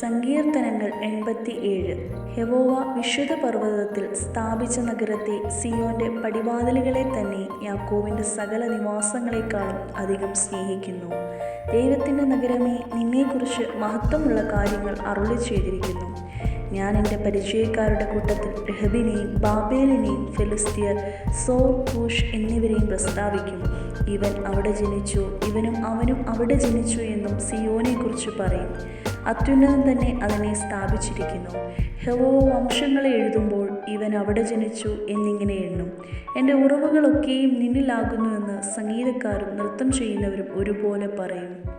സങ്കീർത്തനങ്ങൾ എൺപത്തി ഏഴ് ഹെവോവ വിശുദ്ധ പർവതത്തിൽ സ്ഥാപിച്ച നഗരത്തെ സിയോന്റെ പടിവാതിലുകളെ തന്നെ യാക്കോവിന്റെ സകല നിവാസങ്ങളെക്കാളും അധികം സ്നേഹിക്കുന്നു. ദൈവത്തിന്റെ നഗരമേ നിന്നെക്കുറിച്ച് മഹത്വമുള്ള കാര്യങ്ങൾ അരുളി ചെയ്തിരിക്കുന്നു. ഞാൻ എന്റെ പരിചയക്കാരുടെ കൂട്ടത്തിൽ രഹബിനെയും ബാബേലിനെയും ഫിലിസ്തീയർ സോ പൂഷ് എന്നിവരെയും പ്രസ്താവിക്കും. ഇവൻ അവിടെ ജനിച്ചു ഇവനും അവനും അവിടെ ജനിച്ചു എന്നും സിയോനെക്കുറിച്ച് പറയും. അത്യുന്നതം തന്നെ അതിനെ സ്ഥാപിച്ചിരിക്കുന്നു. ഹെവോ വംശങ്ങളെ എഴുതുമ്പോൾ ഇവൻ അവിടെ ജനിച്ചു എന്നിങ്ങനെ എണ്ണും. എന്റെ ഉറവുകളൊക്കെയും നിന്നിലാകുന്നുവെന്ന് സംഗീതക്കാരും നൃത്തം ചെയ്യുന്നവരും ഒരുപോലെ പറയും.